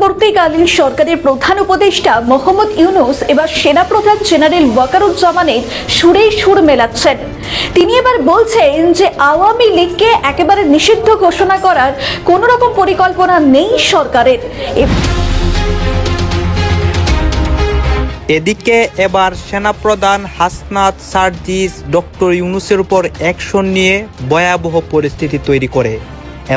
অন্তর্বর্তীকালীন সরকারের প্রধান উপদেষ্টা মোহাম্মদ ইউনুস এবার সেনাপ্রধান জেনারেল ওয়াকারুজ্জামানের সুরে সুর মেলাচ্ছেন। তিনি এবার বলছেন যে আওয়ামী লীগকে একেবারে নিষিদ্ধ ঘোষণা করার কোনো রকম পরিকল্পনা নেই সরকারের। এদিকে এবার সেনাপ্রধান হাসনাত সার্জিস ডক্টর ইউনুসের উপর অ্যাকশন নিয়ে ভয়াবহ পরিস্থিতি তৈরি করে।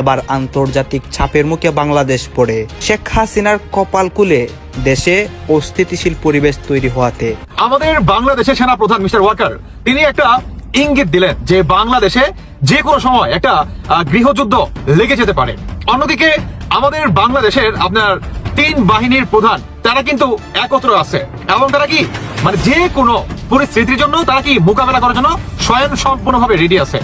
এবার আন্তর্জাতিক চাপের মুখে বাংলাদেশ পড়ে। শেখ হাসিনার কপাল কুলে দেশে অস্থিতিশীল পরিবেশ তৈরি হওয়াতে। আমাদের বাংলাদেশের সেনা প্রধান মিস্টার ওয়াকার, তিনি একটা ইঙ্গিত দিলেন যে বাংলাদেশে যে কোনো সময় একটা গৃহযুদ্ধ লেগে যেতে পারে। অন্যদিকে আমাদের বাংলাদেশের আপনার তিন বাহিনীর প্রধান, তারা কিন্তু একত্র আছে। এবং তারা কি মানে যে কোনো পরিস্থিতির জন্য তারা কি মোকাবেলা করার জন্য স্বয়ং সম্পূর্ণভাবে রেডি আছে।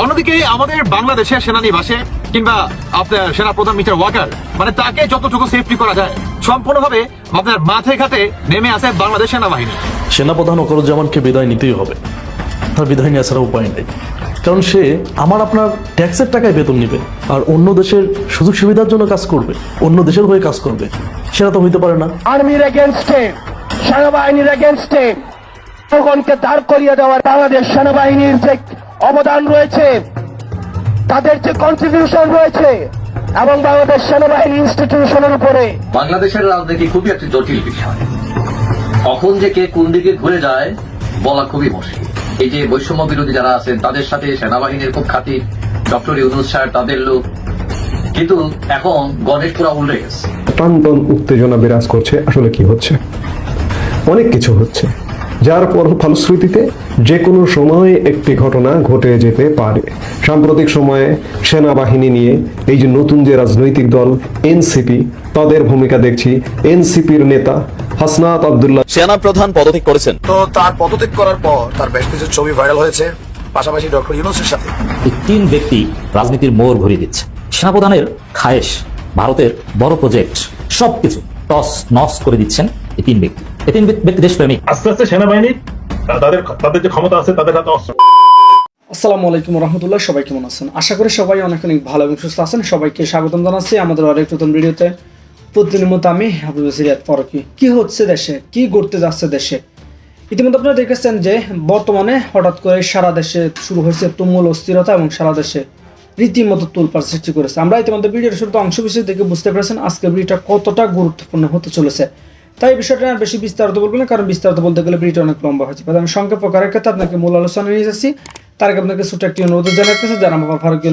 অন্যদিকে আমাদের বাংলাদেশের সেনানিবাসে কিংবা আপনার সেনা প্রধান মিস্টার ওয়াকার মানে তাকে যতটুকু সেফটি করা যায় সম্পূর্ণভাবে আপনার মাথায় ঘাটে নেমে আসে বাংলাদেশ সেনাবাহিনী। সেনাপ্রধান ওকরুজ্জামানকে বিদায় নিতেই হবে। তার বিদায় নেওয়া ছাড়া উপায় নেই। কারণ সে আমার আপনার ট্যাক্সের টাকায় বেতন নেবে আর অন্য দেশের সুযোগ সুবিধার জন্য কাজ করবে অন্য দেশের হয়ে কাজ করবে। সেটা তো হইতে পারে না। আর্মির এগেনস্টে সেনাবাহিনীর এগেনস্টে জনগণকে দাঁড় করিয়ে দেওয়ার বাংলাদেশ সেনাবাহিনীর যে অবদান রয়েছে। তাদের যে কন্ট্রিবিউশন রয়েছে এবং বাংলাদেশ সেনাবাহিনী ইনস্টিটিউশনের উপরে। বাংলাদেশের রাজনীতি খুবই একটি জটিল বিষয়। কখন যে কে কোন দিকে ঘুরে যায় বলা খুবই মুশকিল। এই যে বৈষম্য বিরোধী যারা আছেন তাদের সাথে সেনাবাহিনীর খুব খাতির। ডক্টর ইউনুস স্যার তাদের লোক। কিন্তু এখন গণেশ পুরা উল্টে গেছে। উত্তেজনা বিরাজ করছে। আসলে কি হচ্ছে? অনেক কিছু হচ্ছে। যার পর ফলশ্রুতিতে যে কোনো সময় একটি ঘটনা ঘটে যেতে পারে। সাম্প্রতিক সময়ে সেনাবাহিনী নিয়ে এই যে নতুন যে রাজনৈতিক দল এনসিপি তাদের ভূমিকা দেখছি। এনসিপির নেতা হাসনাত আবদুল্লাহ সেনা প্রধান পদত্যাগ করেছেন। তো তার পদত্যাগ করার পর তার বেশ কিছু ছবি ভাইরাল হয়েছে পাশাপাশি ডক্টর ইউনুসের সাথে। এই তিন ব্যক্তি রাজনীতির মোড় ঘুরিয়ে দিচ্ছে। সেনাপ্রধানের খায়েশ ভারতের বড় প্রজেক্ট সবকিছু টস নস করে দিচ্ছেন এই তিন ব্যক্তি। এই তিন ব্যক্তি দেশপ্রেমিক আস্তে আস্তে সেনাবাহিনী তাদের তাদের যে ক্ষমতা আছে তাদের হাতে অস্ত্র। আসসালামু আলাইকুম রহমতুল্লাহ সবাই কেমন আছেন? আশা করি সবাই অনেক অনেক ভালো এবং সুস্থ আছেন। সবাইকে স্বাগতম জানাচ্ছি আমাদের আরেক নতুন ভিডিওতে। প্রতিদিনের মতো আমি হাবিব সিরিয়াত ফরকি। কি হচ্ছে দেশে? কি ঘটতে যাচ্ছে দেশে? ইতিমধ্যে আপনারা দেখেছেন যে বর্তমানে হঠাৎ করে সারা দেশে শুরু হয়েছে তুমুল অস্থিরতা এবং সারা দেশে রীতিমতো তুলপার সৃষ্টি করেছে। আমরা ইতিমধ্যে ভিডিওর শুরুতে অংশ বিশেষ দেখে বুঝতে পেরেছেন আজকের ভিডিওটা কতটা গুরুত্বপূর্ণ হতে চলেছে। তাই বিষয়টা আর বেশি বিস্তারিত বলব না, কারণ বিস্তারিত বলতে গেলে ভিডিওটা অনেক লম্বা হয়েছে। আমি সংক্ষেপ প্রকারের ক্ষেত্রে আপনাকে মূল আলোচনা নিয়ে যাচ্ছি তার আগে আপনাকে ছোট্ট একটি অনুরোধ জানাতেছে যারা আমার ফারুকি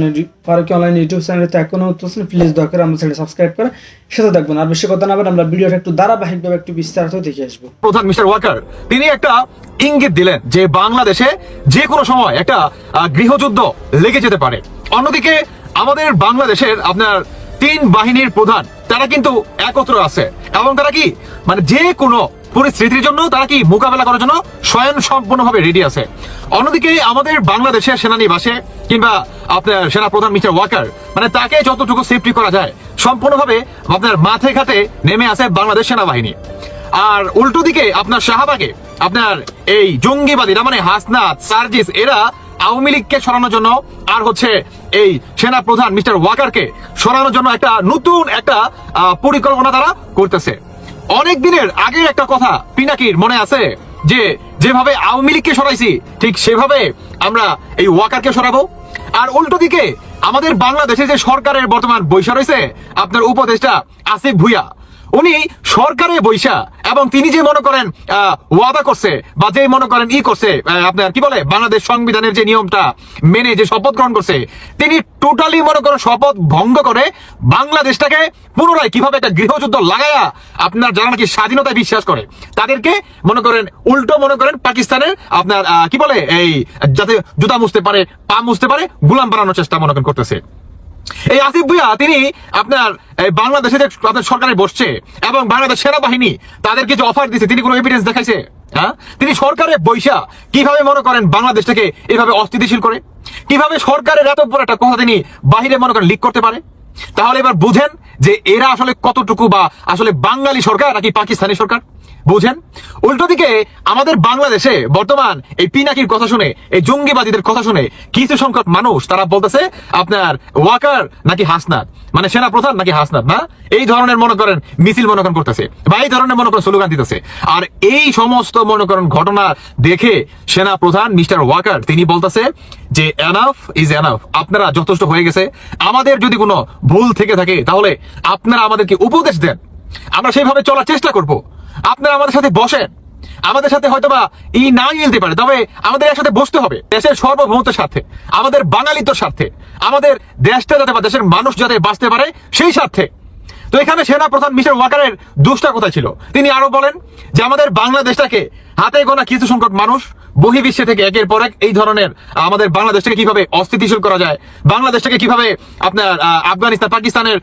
ফারুকি অনলাইন ইউটিউব চ্যানেলতে এখনও হচ্ছেন প্লিজ দয়া করে আমাদের সাবস্ক্রাইব করে সাথে থাকবেন। আর বেশি কথা না বলে আমরা ভিডিওটা একটু ধারাবাহিকভাবে একটু বিস্তারিত দেখে আসব। প্রধান মিস্টার ওয়াকার, তিনি একটা ইঙ্গিত দিলেন যে বাংলাদেশে যে কোনো সময় একটা গৃহযুদ্ধ লেগে যেতে পারে। অন্যদিকে আমাদের বাংলাদেশের আপনার তিন বাহিনীর প্রধান তারা কিন্তু একত্র আছে। এবং তারা কি? মানে যে কোনো পরিস্থিতির জন্য তারা কি মোকাবেলা করার জন্য স্বয়ং সম্পূর্ণভাবে রেডি আছে। অন্যদিকে আমাদের বাংলাদেশের সেনানিবাসে কিংবা আপনার সেনা প্রধান মিস্টার ওয়াকার মানে তাকে যতটুকু সেফটি করা যায়, সম্পূর্ণভাবে আপনার মাথায় ঘাটে নেমে আসে বাংলাদেশ সেনাবাহিনী। আর উল্টো দিকে আপনার শাহবাগে, আপনার এই জঙ্গিবাদীরা মানে হাসনাথ সার্জিস, এরা আওয়ামী লীগকে সরানোর জন্য আর হচ্ছে এই সেনা প্রধান মিস্টার ওয়াকারকে সরানোর জন্য একটা নতুন একটা পরিকল্পনা তারা করতেছে। অনেক দিনের আগের একটা কথা পিনাকির মনে আছে যে, যেভাবে আওয়ামী লীগকে সরাইছি, ঠিক সেভাবে আমরা এই ওয়াকারকে সরাবো। আর উল্টো দিকে আমাদের বাংলাদেশে যে সরকারের বর্তমান বৈশা রয়েছে, আপনার উপদেষ্টা আসিফ ভুইয়া উনি সরকারে বৈশা, এবং তিনি যে মনে করেন ওয়াদা করছে, বা যে মনে করেন ই করছে আপনার কি বলে, বাংলাদেশ সংবিধানের যে নিয়মটা মেনে যে শপথ গ্রহণ করছে, তিনি টোটালি মনে করেন শপথ ভঙ্গ করে বাংলাদেশটাকে পুনরায় কীভাবে একটা গৃহযুদ্ধ লাগায়া আপনার যারা নাকি স্বাধীনতায় বিশ্বাস করে, তাদেরকে মনে করেন উল্টো মনে করেন পাকিস্তানের আপনার কি বলে, এই যাতে জুতা মুছতে পারে, পা মুছতে পারে, গুলাম বানানোর চেষ্টা মনে করেন করতেছে। এই আসিফ ভুইয়া, তিনি আপনার বাংলাদেশে যে আপনার সরকারে বসছে এবং বাংলাদেশ সেনাবাহিনী তাদের কিছু অফার দিচ্ছে তিনি কোনো এভিডেন্স দেখাইছে? হ্যাঁ? তিনি সরকারে বৈশা কীভাবে মনে করেন বাংলাদেশটাকে এভাবে অস্থিতিশীল করে? কীভাবে সরকারের এত বড় একটা কথা তিনি বাহিরে মনে করেন লিক করতে পারে? তাহলে এবার বুঝেন যে এরা আসলে কতটুকু বা আসলে বাঙালি সরকার নাকি পাকিস্তানি সরকার? বুঝেন? উল্টো দিকে আমাদের বাংলাদেশে বর্তমান এই পিনাকির কথা শুনে, এই জঙ্গিবাদীদের কথা শুনে কিছু সংখ্যক মানুষ তারা বলতেছে, আপনার ওয়াকার নাকি হাসনাত? মানে সেনা প্রধান নাকি হাসনাত, না? এই ধরনের মনে করেন মিছিল মনে করেন করতেছে বা এই ধরনের মনে করেন স্লোগান দিতেছে। আর এই সমস্ত মনে করেন ঘটনা দেখে সেনা প্রধান মিস্টার ওয়াকার তিনি বলতেছে যে এনাফ ইজ এনাফ আপনারা যথেষ্ট হয়ে গেছে। আমাদের যদি কোনো ভুল থেকে থাকে, তাহলে আপনারা আমাদেরকে উপদেশ দেন। আমরা সেইভাবে চলার চেষ্টা করব। আপনারা আমাদের সাথে বসেন। আমাদের সাথে হয়তোবা ই না মিলতে পারে, তবে আমাদের একসাথে বসতে হবে। দেশের সার্বভৌমত্বের স্বার্থে, আমাদের বাঙালিত্বর স্বার্থে, আমাদের দেশটা যাতে বা দেশের মানুষ যাতে বাঁচতে পারে, সেই স্বার্থে। তো এখানে সেনা প্রধান মিস্টার ওয়াকারের দুষ্টা কোথায় ছিল? তিনি আরও বলেন যে আমাদের বাংলাদেশটাকে হাতে গোনা কিছু সংখ্যক মানুষ বহির্বিশ্বে থেকে একের পর এক এই ধরনের আমাদের বাংলাদেশটাকে কীভাবে অস্থিতিশীল করা যায়, বাংলাদেশটাকে কীভাবে আপনার আফগানিস্তান, পাকিস্তানের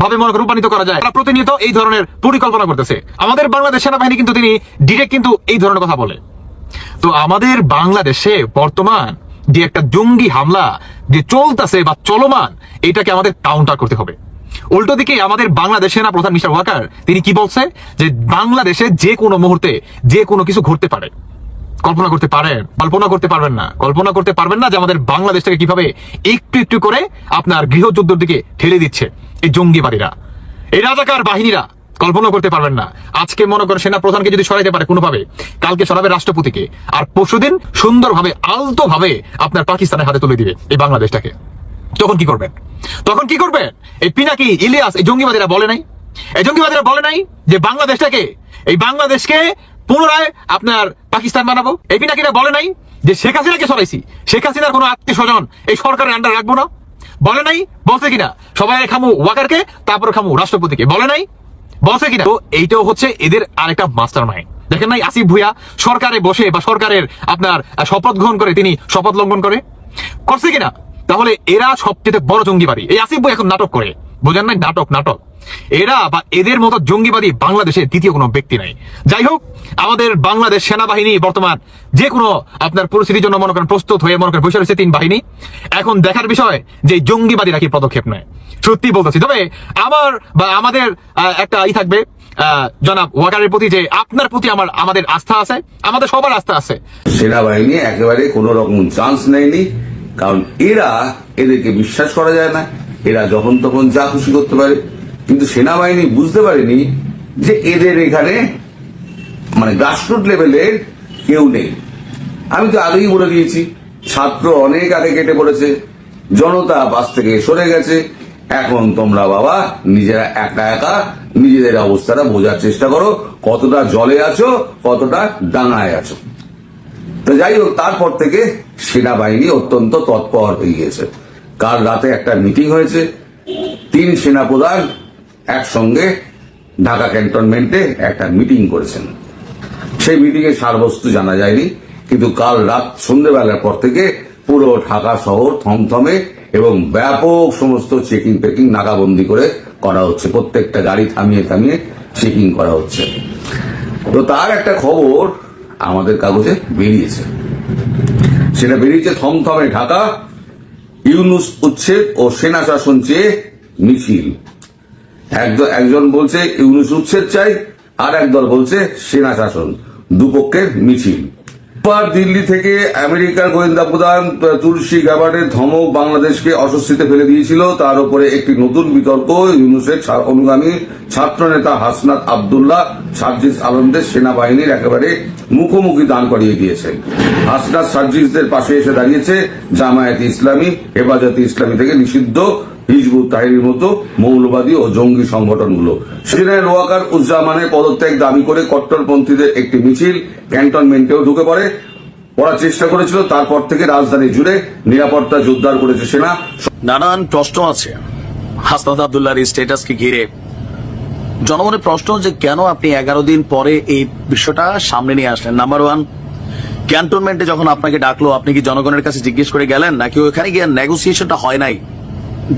ভাবে মনে রূপান্তরিত করা যায়, তারা প্রতিনিয়ত এই ধরনের পরিকল্পনা করতেছে। আমাদের বাংলাদেশ সেনাবাহিনী কিন্তু তিনি ডিরেক্ট কিন্তু এই ধরনের কথা বলে। তো আমাদের বাংলাদেশে বর্তমান যে একটা জঙ্গি হামলা যে চলতেছে বা চলমান, এটাকে আমাদের কাউন্টার করতে হবে। উল্টো দিকে আমাদের বাংলাদেশ সেনা প্রধান মিস্টার ওয়াকার, তিনি কি বলছে? যে বাংলাদেশে যে কোনো মুহূর্তে যে কোনো কিছু ঘটতে পারে। কল্পনা করতে পারেন, কল্পনা করতে পারবেন না। কল্পনা করতে পারবেন না যে আমাদের বাংলাদেশটাকে কীভাবে একটু একটু করে আপনার গৃহযুদ্ধের দিকে ঠেলে দিচ্ছে এই জঙ্গিবাদীরা। এই রাজাকার বাহিনীরা কল্পনা করতে পারবেন না। আজকে মনে করেন সেনা প্রধানকে যদি সরাইতে পারে কোনোভাবে, কালকে সরাবে রাষ্ট্রপতিকে। আর পরশুদিন সুন্দরভাবে আলতো ভাবে আপনার পাকিস্তানের হাতে তুলে দিবে এই বাংলাদেশটাকে। তখন কি করবেন? তখন কি করবেন? এই পিনাকি, ইলিয়াস, এই জঙ্গিবাদীরা বলে নাই? এই জঙ্গিবাদীরা বলে নাই যে বাংলাদেশটাকে, এই বাংলাদেশকে পুনরায় আপনার পাকিস্তান বানাবো? এই পিনাকিরা বলে নাই যে শেখ হাসিনাকে সরাইছি। শেখ হাসিনার কোনো আত্মীয় স্বজন এই সরকারের আন্ডার রাখব না। বলে নাই? বলছে কিনা? সবাই খামু ওয়াকারকে, তারপর খামু রাষ্ট্রপতিকে। বলে নাই? বলছে কিনা? তো এইটাও হচ্ছে এদের আরেকটা মাস্টার মাইন্ড দেখেন নাই, আসিফ ভুইয়া সরকারে বসে বা সরকারের আপনার শপথ গ্রহণ করে, তিনি শপথ লঙ্ঘন করে। করছে কিনা? তাহলে এরা সবচেয়ে বড় জঙ্গিবাদী। এই আসিফ ভুইয়া এখন নাটক করে। বোঝেন নাই? নাটক নাটক। এরা বা এদের মতো জঙ্গিবাদী বাংলাদেশে দ্বিতীয় কোনো ব্যক্তি নাই। যাই হোক, আমাদের বাংলাদেশ সেনাবাহিনী বর্তমান যে কোনো আপনার পরিস্থিতির জন্য মনে করেন প্রস্তুত হয়ে মনে করেন বসে রয়েছে তিন বাহিনী। এখন দেখার বিষয় যে জঙ্গিবাদীরা কি পদক্ষেপ নেয়। সত্যি বলতেছি। তবে আমার বা আমাদের একটা ই থাকবে জনাব ওয়াকারের প্রতি যে আপনার প্রতি আমার, আমাদের আস্থা আছে, আমাদের সবার আস্থা আছে। সেনাবাহিনী একেবারে কোনো রকম চান্স নেয়নি। কারণ এরা এদেরকে বিশ্বাস করা যায় না, এরা যখন তখন যা খুশি করতে পারে। কিন্তু সেনাবাহিনী বুঝতে পারেনি যে এদের এখানে মানে গ্রাসরুট লেভেলের কেউ নেই। আমি তো আগেই বলে দিয়েছি, ছাত্র অনেক আগে কেটে পড়েছে, জনতা বাস থেকে সরে গেছে। এখন তোমরা বাবা নিজেরা একা একা নিজেদের অবস্থাটা বোঝার চেষ্টা করো, কতটা জলে আছো, কতটা ডাঙায় আছো। তো যাই হোক, তারপর থেকে সেনাবাহিনী অত্যন্ত তৎপর হয়ে গিয়েছে। কাল রাতে একটা মিটিং হয়েছে। তিন সেনাপ্রধান একসঙ্গে ঢাকা ক্যান্টনমেন্টে একটা মিটিং করেছেন। সেই মিটিং এর সারবস্তু জানা যায়নি, কিন্তু কাল রাত সন্ধ্যেবেলার পর থেকে পুরো ঢাকা শহর থমথমে এবং ব্যাপক সমস্ত চেকিং টেকিং নাকাবন্দি করে করা হচ্ছে। প্রত্যেকটা গাড়ি থামিয়ে থামিয়ে চেকিং করা হচ্ছে। তো তার একটা খবর আমাদের কাগজে বেরিয়েছে। সেটা বেরিয়েছে থমথমে ঢাকা, ইউনুস উচ্ছেদ ও সেনা শাসন চেয়ে মিছিল। একজন বলছে, ইউনুস উচ্ছেদ চাই, আর একদল বলছে, সেনা শাসন। দুপক্ষের মিছিল। এবার দিল্লি থেকে আমেরিকার গোয়েন্দা প্রধান তুলসী গ্যাবার্ডের ধমক বাংলাদেশকে অস্বস্তিতে ফেলে দিয়েছিল। তার উপরে একটি নতুন বিতর্ক, ইউনুসের অনুগামী ছাত্র নেতা হাসনাত আবদুল্লাহ সার্জিস আলমদের সেনাবাহিনীর একেবারে মুখোমুখি দান করিয়ে দিয়েছেন। হাসনাত সার্জিসদের পাশে এসে দাঁড়িয়েছে জামায়াত ইসলামী, হেফাজতে ইসলামী থেকে নিষিদ্ধ হিজবুত তাহিরির মতো মৌলবাদী ও জঙ্গি সংগঠনগুলো। সেখানে রোয়াকার উজ্জামানের পদত্যাগ দাবি করে কট্টরপন্থীদের একটি মিছিল ক্যান্টনমেন্টেও ঢুকে পড়ে। পড়ার চেষ্টা করেছিল, তারপর থেকে রাজধানী জুড়ে নিরাপত্তা জোরদার করেছে সেনা। নানান প্রশ্ন আছে। হাসনাত আবদুল্লাহর এই স্ট্যাটাসকে ঘিরে জনমনের প্রশ্ন যে কেন আপনি এগারো দিন পরে এই বিষয়টা সামনে নিয়ে আসলেন? নাম্বার ওয়ান ক্যান্টনমেন্টে যখন আপনাকে ডাকলো, আপনি কি জনগণের কাছে জিজ্ঞেস করে গেলেন? নাকি ওখানে গিয়ে নেগোসিয়েশনটা হয় নাই?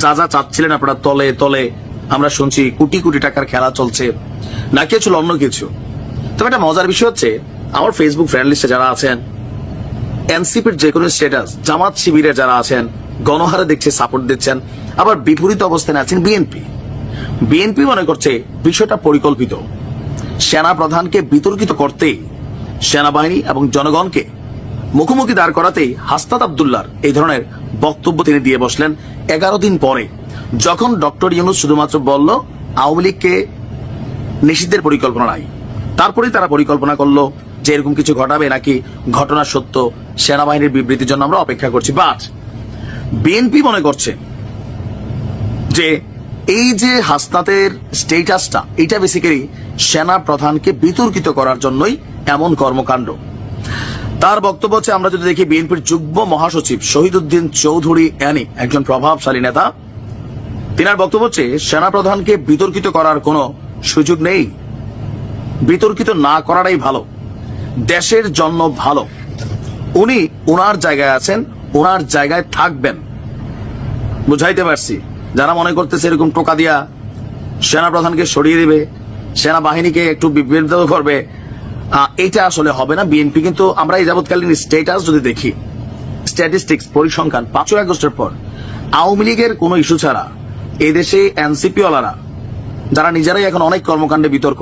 যা যা চাচ্ছিলেন আপনারা তলে তলে, আমরা শুনছি কোটি কোটি টাকার খেলা চলছে। নাকি ছিল অন্য কিছু। তবে একটা মজার বিষয় হচ্ছে, আমার ফেসবুক ফ্রেন্ড লিস্টে যারা আছেন, এনসিপির যে কোনো স্ট্যাটাস জামাত শিবিরে যারা আছেন, গণহারে দেখছে সাপোর্ট দিচ্ছেন, আবার বিপরীত অবস্থানে আছেন বিএনপি। বিএনপি মনে করছে বিষয়টা পরিকল্পিত। সেনা প্রধানকে বিতর্কিত করতে সেনাবাহিনী এবং জনগণকে মুখোমুখি দাঁড় করাতেই হাস্তাদ আবদুল্লার এই ধরনের বক্তব্য তিনি দিয়ে বসলেন এগারো দিন পরে, যখন ডক্টর ইউনুস শুধুমাত্র বলল, আওয়ামী লীগকে নিষিদ্ধের পরিকল্পনা নাই। তারপরেই তারা পরিকল্পনা করল যে এরকম কিছু ঘটাবে নাকি ঘটনা সত্য সেনাবাহিনীর বিবৃতির জন্য আমরা অপেক্ষা করছি। বাট বিএনপি মনে করছে যে এই যে হাসনাতের স্টেটাসটা এটা বেসিক্যালি সেনা প্রধানকে বিতর্কিত করার জন্যই এমন কর্মকাণ্ড। তার বক্তব্য হচ্ছে, আমরা যদি দেখি বিএনপির যুগ্ম মহাসচিব শহীদুদ্দিন চৌধুরী অ্যানি, একজন প্রভাবশালী নেতা, তিনার বক্তব্য হচ্ছে সেনাপ্রধানকে বিতর্কিত করার কোনো সুযোগ নেই। বিতর্কিত না করাটাই ভালো। দেশের জন্য ভালো। উনি ওনার জায়গায় আছেন ওনার জায়গায় থাকবেন। বুঝাইতে পারছি? যারা মনে করতেছে এরকম টোকা দিয়া সেনাপ্রধানকে সরিয়ে দিবে, সেনাবাহিনীকে একটু বিভ্রান্ত করবে এটা আসলে হবে না। বিএনপি কিন্তু আমরা এই যাবৎকালীন স্টেটাস যদি দেখি স্ট্যাটিস্টিক্স পরিসংখ্যান, পাঁচই আগস্টের পর আওয়ামী লীগের কোনো ইস্যু ছাড়া এদেশে এনসিপি ওয়ালারা, যারা নিজেরাই এখন অনেক কর্মকাণ্ডে বিতর্ক,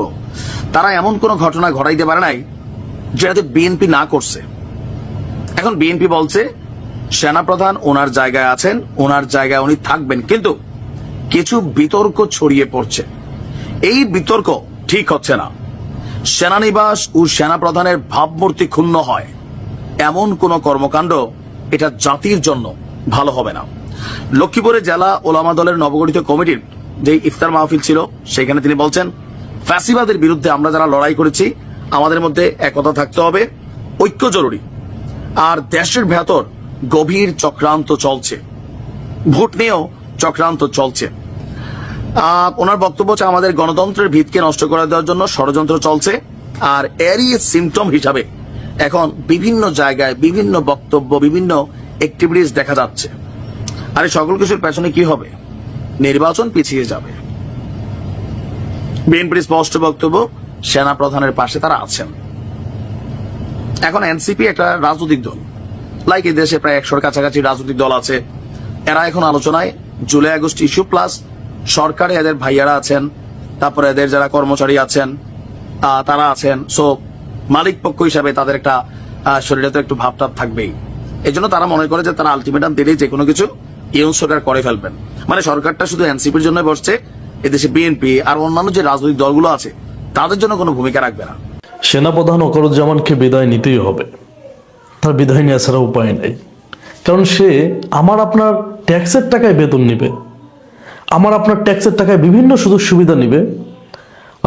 তারা এমন কোনো ঘটনা ঘটাইতে পারে নাই যেটাতে বিএনপি না করছে। এখন বিএনপি বলছে সেনাপ্রধান ওনার জায়গায় আছেন ওনার জায়গায় উনি থাকবেন, কিন্তু কিছু বিতর্ক ছড়িয়ে পড়ছে। এই বিতর্ক ঠিক হচ্ছে না। সেনানিবাস ও সেনাপ্রধানের ভাবমূর্তি ক্ষুণ্ণ হয়। এমন কোন কর্মকাণ্ড এটা জাতির জন্য ভালো হবে না। লক্ষ্মীপুরে জেলা ওলামা দলের নবগঠিত কমিটির যে ইফতার মাহফিল ছিল, সেখানে তিনি বলছেন, ফ্যাসিবাদের বিরুদ্ধে আমরা যারা লড়াই করেছি, আমাদের মধ্যে একতা থাকতে হবে, ঐক্য জরুরি। আর দেশের ভেতর গভীর চক্রান্ত চলছে। ভোট নিয়েও চক্রান্ত চলছে। ওনার বক্তব্য হচ্ছে আমাদের গণতন্ত্রের ভিতকে নষ্ট করে দেওয়ার জন্য ষড়যন্ত্র চলছে আর এরই সিমটম হিসাবে এখন বিভিন্ন জায়গায় বিভিন্ন বক্তব্য, বিভিন্ন অ্যাক্টিভিটিস দেখা যাচ্ছে। আর এই সকল কিছুর পেছনে কি হবে? নির্বাচন পিছিয়ে যাবে। বিএনপির স্পষ্ট বক্তব্য সেনা প্রধানের পাশে তারা আছেন। এখন এনসিপি একটা রাজনৈতিক দল। লাইক এই দেশে প্রায় একশোর কাছাকাছি রাজনৈতিক দল আছে। এরা এখন আলোচনায় জুলাই, আগস্ট ইস্যু প্লাস সরকারে এদের ভাইয়ারা আছেন, তারপরে এদের যারা কর্মচারী আছেন তারা আছেন। সো মালিক পক্ষ হিসাবে তাদের একটা শরীরে তো একটু ভাবটাব থাকবেই। এই জন্য তারা মনে করে যে তারা আলটিমেটাম দিলেই যে কোনো কিছু ইউন সরকার করে ফেলবেন। মানে সরকারটা শুধু এনসিপির জন্য বসছে, এদেশে বিএনপি আর অন্যান্য যে রাজনৈতিক দলগুলো আছে, তাদের জন্য কোনো ভূমিকা রাখবে না। সেনাপ্রধান ওকরুজ্জামানকে বিদায় নিতেই হবে। তার বিদায় নেওয়া ছাড়া উপায় নেই। কারণ সে আমার আপনার ট্যাক্সের টাকায় বেতন নিবে, আমার আপনার ট্যাক্সের টাকায় বিভিন্ন সুযোগ সুবিধা নিবে,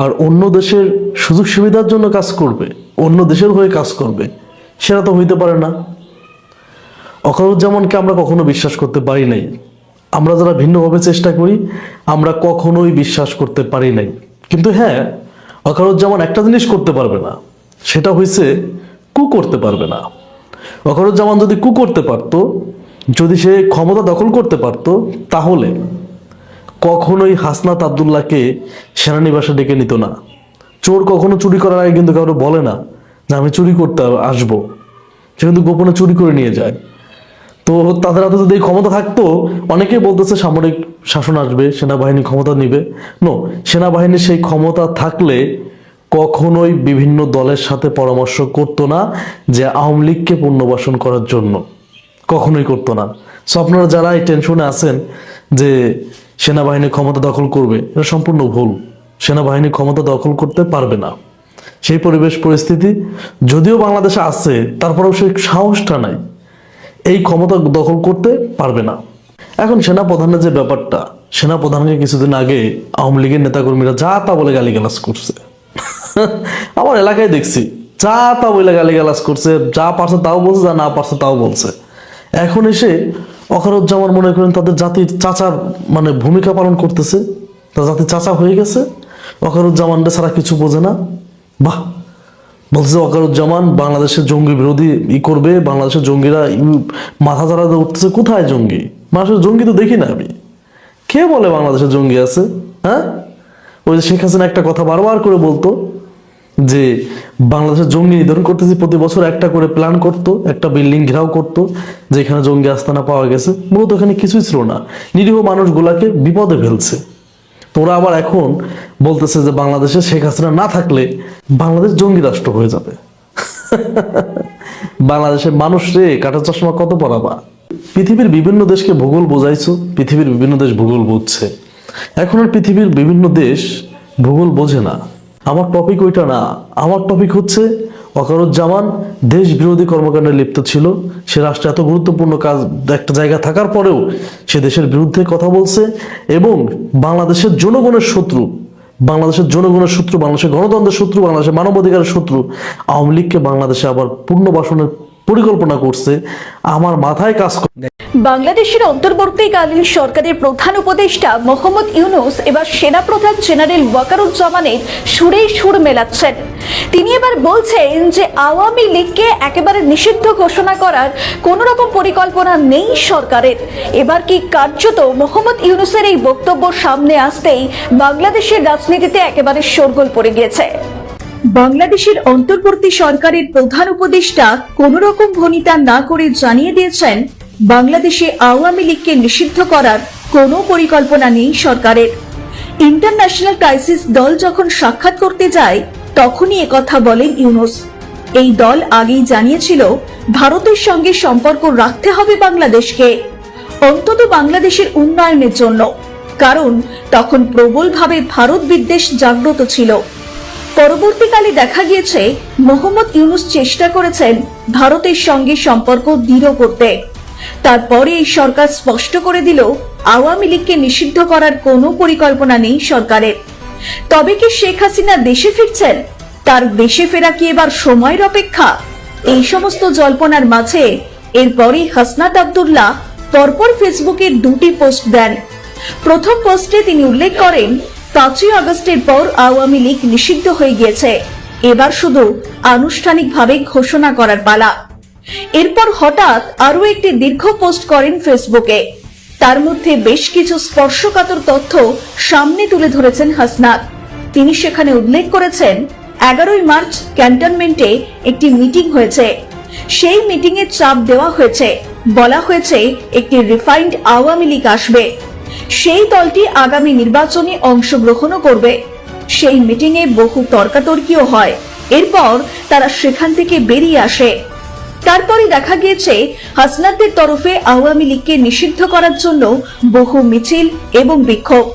আর অন্য দেশের সুযোগ সুবিধার জন্য কাজ করবে, অন্য দেশের হয়ে কাজ করবে, সেটা তো হইতে পারে না। অকারুজ্জামানকে আমরা কখনো বিশ্বাস করতে পারি নাই। আমরা যারা ভিন্নভাবে চেষ্টা করি, আমরা কখনোই বিশ্বাস করতে পারি নাই। কিন্তু হ্যাঁ অকারুজ্জামান একটা জিনিস করতে পারবে না, সেটা হয়েছে কু করতে পারবে না। অকারুজ্জামান যদি কু করতে পারতো, যদি সে ক্ষমতা দখল করতে পারতো, তাহলে কখনোই হাসনাত আবদুল্লাহকে সেনানিবাসে ডেকে নিত না। চোর কখনো চুরি করার আগে কিন্তু কারও বলে না যে আমি চুরি করতে আসব। সে কিন্তু গোপনে চুরি করে নিয়ে যায়। তো তাদের হাতে যদি ক্ষমতা থাকতো, অনেকেই বলতেছে সামরিক শাসন আসবে, সেনাবাহিনী ক্ষমতা নিবে। নো সেনাবাহিনীর সেই ক্ষমতা থাকলে কখনোই বিভিন্ন দলের সাথে পরামর্শ করতো না যে আওয়ামী লীগকে পুনর্বাসন করার জন্য। কখনোই করতো না। সো আপনারা যারা এই টেনশনে আছেন যে সেনাবাহিনী ক্ষমতা দখল করবে, এটা সম্পূর্ণ ভুল। সেনাবাহিনী ক্ষমতা দখল করতে পারবে না। সেই পরিবেশ পরিস্থিতি যদিও বাংলাদেশে আছে, তারপরেও সেই সাহসটা নাই। এই ক্ষমতা দখল করতে পারবে না। এখন সেনা প্রধানের যে ব্যাপারটা সেনা প্রধানকে কিছুদিন আগে আওয়ামী লীগের নেতাকর্মীরা যা তা বলে গালিগালাজ করছে। আমার এলাকায় দেখছি, যা তা বলে গালিগালাজ করছে, যা পারছে তাও বলছে, যা না পারছে তাও বলছে। এখন এসে অকারুজ্জামান মনে করেন তাদের জাতির চাচার মানে ভূমিকা পালন করতেছে, তার জাতির চাচা হয়ে গেছে অকারুজ্জামানটা ছাড়া কিছু বোঝে না। বাহ! বলছে অকারুজ্জামান বাংলাদেশের জঙ্গি বিরোধী ই করবে, বাংলাদেশের জঙ্গিরা মাথা চারা উঠতেছে, কোথায় জঙ্গি? মানুষের জঙ্গি তো দেখি না আমি। কে বলে বাংলাদেশের জঙ্গি আছে হ্যাঁ? ওই যে শেখ হাসিনা একটা কথা বারবার করে বলতো যে বাংলাদেশের জঙ্গি নিধন করতেছি, প্রতি বছর একটা করে প্ল্যান করতো, একটা বিল্ডিং ঘেরাও করতো, যেখানে জঙ্গি আস্তানা পাওয়া গেছে। মূলত এখানে কিছুই ছিল না। নিরীহ মানুষগুলাকে বিপদে ফেলছে। তোরা আবার এখন বলতেছে যে বাংলাদেশে শেখ হাসিনা না থাকলে বাংলাদেশ জঙ্গি রাষ্ট্র হয়ে যাবে। বাংলাদেশের মানুষ রে, কাটা চশমা কত পড়াবা পৃথিবীর বিভিন্ন দেশকে ভূগোল বোঝাইছো, পৃথিবীর বিভিন্ন দেশ ভূগোল বুঝছে। এখন আর পৃথিবীর বিভিন্ন দেশ ভূগোল বোঝে না। আমার টপিক ওইটা না। আমার টপিক হচ্ছে ওয়াকারুজ্জামান দেশ বিরোধী কর্মকাণ্ডে লিপ্ত ছিল, সে রাষ্ট্রে এত গুরুত্বপূর্ণ কাজ, একটা জায়গা থাকার পরেও সে দেশের বিরুদ্ধে কথা বলছে এবং বাংলাদেশের জনগণের শত্রু, বাংলাদেশের জনগণের শত্রু, বাংলাদেশের গণতন্ত্রের শত্রু, বাংলাদেশের মানবাধিকারের শত্রু, আওয়ামী লীগকে বাংলাদেশে আবার পুনর্বাসনের পরিকল্পনা করছে। আমার মাথায় কাজ বাংলাদেশের অন্তর্বর্তীকালীন সরকারের প্রধান উপদেষ্টা মোহাম্মদ ইউনুস এবার সেনাপ্রধান জেনারেল ওয়াকারুজ্জামানের সুরে সুর মেলাচ্ছেন। তিনি এবার বলছেন যে আওয়ামী লীগকে একেবারে নিষিদ্ধ ঘোষণা করার কোন রকম পরিকল্পনা নেই সরকারের। এবার কি কার্যত মোহাম্মদ ইউনুসের এই বক্তব্য সামনে আসতেই বাংলাদেশের রাজনীতিতে একেবারে শোরগোল পড়ে গিয়েছে। বাংলাদেশের অন্তর্বর্তী সরকারের প্রধান উপদেষ্টা কোন রকম ভনিতা না করে জানিয়ে দিয়েছেন বাংলাদেশে আওয়ামী লীগকে নিষিদ্ধ করার কোনো পরিকল্পনা নেই সরকারের। ইন্টারন্যাশনাল ক্রাইসিস দল যখন সাক্ষাৎ করতে যায়, তখনই একথা বলেন ইউনুস। এই দল আগেই জানিয়েছিল, ভারতের সঙ্গে সম্পর্ক রাখতে হবে বাংলাদেশকে, অন্তত বাংলাদেশের উন্নয়নের জন্য। কারণ, তখন প্রবলভাবে ভারত বিদ্বেষ জাগ্রত ছিল। পরবর্তীকালে দেখা গিয়েছে, মোহাম্মদ ইউনুস চেষ্টা করেছেন ভারতের সঙ্গে সম্পর্ক দৃঢ় করতে। তারপরে এই সরকার স্পষ্ট করে দিল, আওয়ামী লীগকে নিষিদ্ধ করার কোনো পরিকল্পনা নেই সরকারের। তবে কি শেখ হাসিনা দেশে ফিরছেন? তার দেশে ফেরা কি এবার সময়ের অপেক্ষা? এই সমস্ত জল্পনার মাঝে এরপরই হাসনাত আব্দুল্লাহ পরপর ফেসবুকে দুটি পোস্ট দেন। প্রথম পোস্টে তিনি উল্লেখ করেন, পাঁচই আগস্টের পর আওয়ামী লীগ নিষিদ্ধ হয়ে গিয়েছে। এবার শুধু আনুষ্ঠানিকভাবে ঘোষণা করার পালা। এরপর হঠাৎ আরও একটি দীর্ঘ পোস্ট করেন ফেসবুকে। তার মধ্যে বেশ কিছু স্পর্শকাতর তথ্য সামনে তুলে ধরেছেন হাসনাত। তিনি সেখানে উল্লেখ করেছেন, এগারোই মার্চ ক্যান্টনমেন্টে একটি মিটিং হয়েছে। সেই মিটিং এ চাপ দেওয়া হয়েছে। বলা হয়েছে, একটি রিফাইন্ড আওয়ামী লীগ আসবে। সেই দলটি আগামী নির্বাচনে অংশগ্রহণও করবে। সেই মিটিংয়ে বহু তর্কাতর্কিও হয়। এরপর তারা সেখান থেকে বেরিয়ে আসে। তারপরে দেখা গিয়েছে, হাসনাতদের তরফে আওয়ামী লীগকে নিষিদ্ধ করার জন্য বহু মিছিল এবং বিক্ষোভ।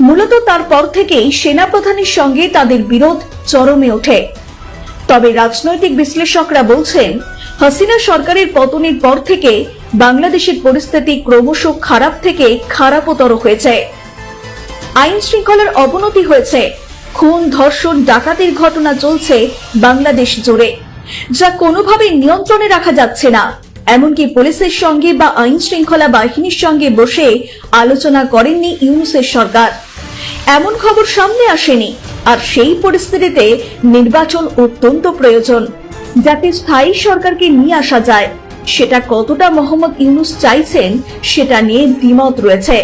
মূলত তারপর থেকেই সেনাপ্রধানের সঙ্গে তাদের বিরোধ চরমে ওঠে। তবে রাজনৈতিক বিশ্লেষকরা বলছেন, হাসিনা সরকারের পতনের পর থেকে বাংলাদেশের পরিস্থিতি ক্রমশ খারাপ থেকে খারাপতর হয়েছে। আইন শৃঙ্খলার অবনতি হয়েছে। খুন, ধর্ষণ, ডাকাতির ঘটনা চলছে বাংলাদেশ জুড়ে। যা কোনোভাবে নিয়ন্ত্রণে রাখা যাচ্ছে না। এমনকি পুলিশের সঙ্গে বা আইন শৃঙ্খলা বাহিনীর সঙ্গে বসে আলোচনা করেননি ইউনুসের সরকার। এমন খবর সামনে আসেনি, আর সেই পরিস্থিতিতে নির্বাচন অত্যন্ত প্রয়োজন। যাতে স্থায়ী সরকারকে নিয়ে আসা যায়, সেটা কতটা মোহাম্মদ ইউনুস চাইছেন, সেটা নিয়ে দ্বিমত রয়েছে।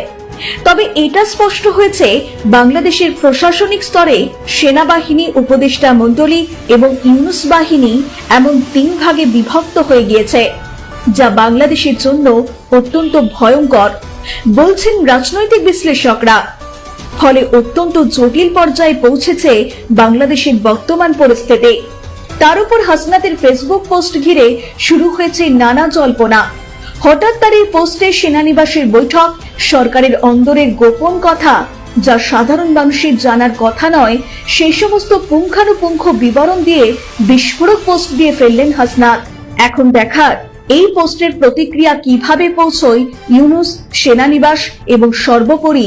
তবে এটা স্পষ্ট হয়েছে, বাংলাদেশের প্রশাসনিক স্তরে সেনাবাহিনী উপদেষ্টা মণ্ডলী এবং ইউনুস বাহিনী এমন তিন ভাগে বিভক্ত হয়ে গিয়েছে, যা বাংলাদেশের জন্য অত্যন্ত ভয়ঙ্কর, বলছেন রাজনৈতিক বিশ্লেষকরা। ফলে অত্যন্ত জটিল পর্যায়ে পৌঁছেছে বাংলাদেশের বর্তমান পরিস্থিতি। তার উপর হাসনাতের ফেসবুক পোস্ট ঘিরে শুরু হয়েছে নানা জল্পনা। হঠাৎ তার পোস্টে সেনানিবাসের বৈঠক, সরকারের অন্দরের গোপন কথা, যা সাধারণ মানুষের জানার কথা নয়, সেই সমস্ত পুঙ্খানুপুঙ্খ বিবরণ দিয়ে বিস্ফোরক পোস্ট দিয়ে ফেললেন হাসনাত। এখন দেখার, এই পোস্টের প্রতিক্রিয়া কীভাবে পৌঁছয় ইউনুস, সেনানিবাস এবং সর্বোপরি